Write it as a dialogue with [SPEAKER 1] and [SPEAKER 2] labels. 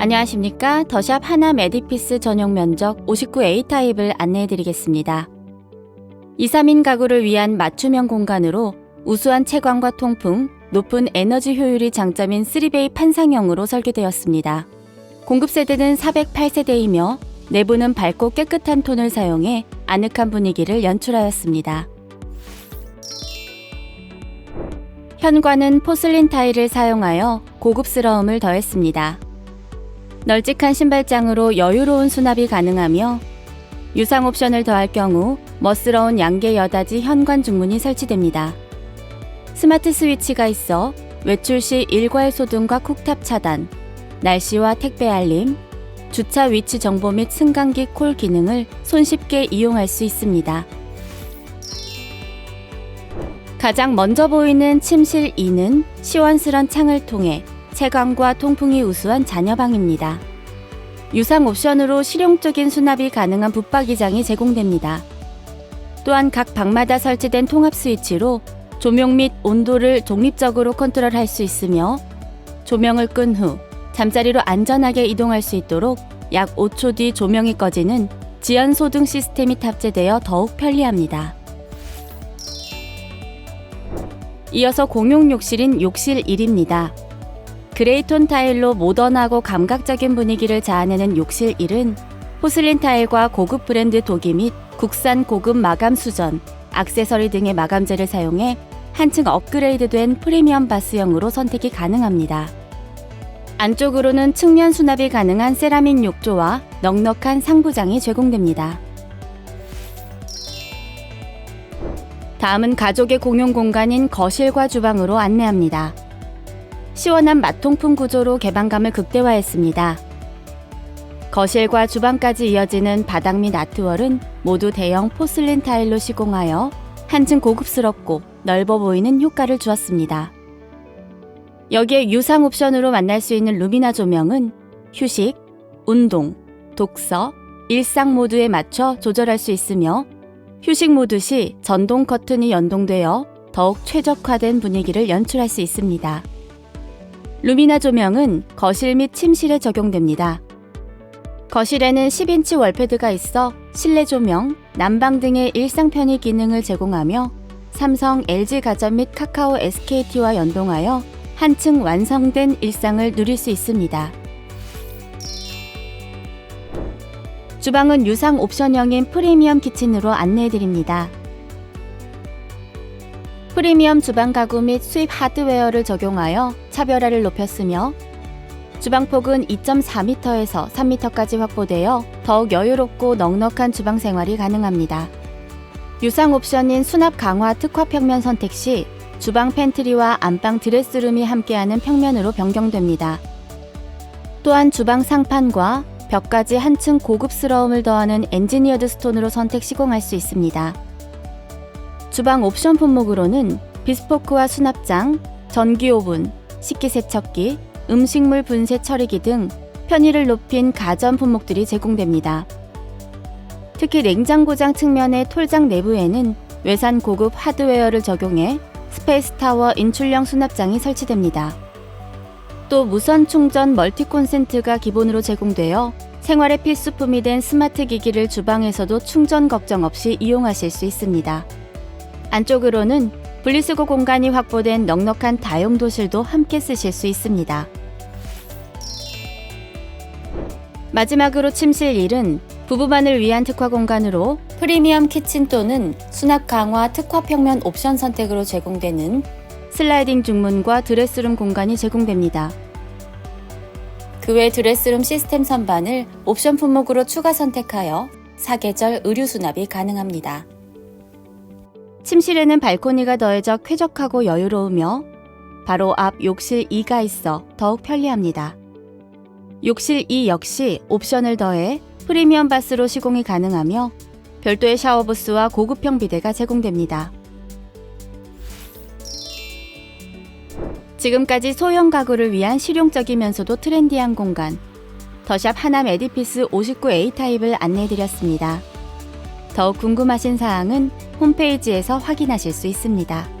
[SPEAKER 1] 안녕하십니까. 더샵 하남 에디피스 전용 면적 59A 타입을 안내해 드리겠습니다. 2, 3인 가구를 위한 맞춤형 공간으로 우수한 채광과 통풍, 높은 에너지 효율이 장점인 3베이 판상형으로 설계되었습니다. 공급 세대는 408세대이며 내부는 밝고 깨끗한 톤을 사용해 아늑한 분위기를 연출하였습니다. 현관은 포슬린 타일을 사용하여 고급스러움을 더했습니다. 널찍한 신발장으로 여유로운 수납이 가능하며 유상 옵션을 더할 경우 멋스러운 양계 여닫이 현관 중문이 설치됩니다. 스마트 스위치가 있어 외출 시 일괄 소등과 쿡탑 차단, 날씨와 택배 알림, 주차 위치 정보 및 승강기 콜 기능을 손쉽게 이용할 수 있습니다. 가장 먼저 보이는 침실 2는 시원스런 창을 통해 채광과 통풍이 우수한 자녀방입니다. 유상 옵션으로 실용적인 수납이 가능한 붙박이장이 제공됩니다. 또한 각 방마다 설치된 통합 스위치로 조명 및 온도를 독립적으로 컨트롤할 수 있으며 조명을 끈 후 잠자리로 안전하게 이동할 수 있도록 약 5초 뒤 조명이 꺼지는 지연 소등 시스템이 탑재되어 더욱 편리합니다. 이어서 공용 욕실인 욕실 1입니다. 그레이톤 타일로 모던하고 감각적인 분위기를 자아내는 욕실 1은 포슬린 타일과 고급 브랜드 도기 및 국산 고급 마감 수전, 액세서리 등의 마감재를 사용해 한층 업그레이드된 프리미엄 바스형으로 선택이 가능합니다. 안쪽으로는 측면 수납이 가능한 세라믹 욕조와 넉넉한 상부장이 제공됩니다. 다음은 가족의 공용 공간인 거실과 주방으로 안내합니다. 시원한 마통풍 구조로 개방감을 극대화했습니다. 거실과 주방까지 이어지는 바닥 및 아트월은 모두 대형 포슬린 타일로 시공하여 한층 고급스럽고 넓어 보이는 효과를 주었습니다. 여기에 유상 옵션으로 만날 수 있는 루미나 조명은 휴식, 운동, 독서, 일상 모드에 맞춰 조절할 수 있으며 휴식 모드 시 전동 커튼이 연동되어 더욱 최적화된 분위기를 연출할 수 있습니다. 루미나 조명은 거실 및 침실에 적용됩니다. 거실에는 10인치 월패드가 있어 실내 조명, 난방 등의 일상 편의 기능을 제공하며 삼성, LG 가전 및 카카오 SKT와 연동하여 한층 완성된 일상을 누릴 수 있습니다. 주방은 유상 옵션형인 프리미엄 키친으로 안내해드립니다. 프리미엄 주방 가구 및 수입 하드웨어를 적용하여 차별화를 높였으며 주방폭은 2.4m에서 3m까지 확보되어 더욱 여유롭고 넉넉한 주방 생활이 가능합니다. 유상 옵션인 수납 강화 특화 평면 선택 시 주방 팬트리와 안방 드레스룸이 함께하는 평면으로 변경됩니다. 또한 주방 상판과 벽까지 한층 고급스러움을 더하는 엔지니어드 스톤으로 선택 시공할 수 있습니다. 주방 옵션 품목으로는 비스포크와 수납장, 전기 오븐, 식기세척기, 음식물 분쇄 처리기 등 편의를 높인 가전 품목들이 제공됩니다. 특히 냉장고장 측면의 톨장 내부에는 외산 고급 하드웨어를 적용해 스페이스 타워 인출형 수납장이 설치됩니다. 또 무선 충전 멀티 콘센트가 기본으로 제공되어 생활의 필수품이 된 스마트 기기를 주방에서도 충전 걱정 없이 이용하실 수 있습니다. 안쪽으로는 분리수거 공간이 확보된 넉넉한 다용 도실도 함께 쓰실 수 있습니다. 마지막으로 침실 1은 부부만을 위한 특화 공간으로 프리미엄 키친 또는 수납 강화 특화 평면 옵션 선택으로 제공되는 슬라이딩 중문과 드레스룸 공간이 제공됩니다. 그 외 드레스룸 시스템 선반을 옵션 품목으로 추가 선택하여 사계절 의류 수납이 가능합니다. 침실에는 발코니가 더해져 쾌적하고 여유로우며 바로 앞 욕실 2가 있어 더욱 편리합니다. 욕실 2 역시 옵션을 더해 프리미엄 바스로 시공이 가능하며 별도의 샤워 부스와 고급형 비데가 제공됩니다. 지금까지 소형 가구를 위한 실용적이면서도 트렌디한 공간 더샵 하남 에디피스 59A 타입을 안내해드렸습니다. 더욱 궁금하신 사항은 홈페이지에서 확인하실 수 있습니다.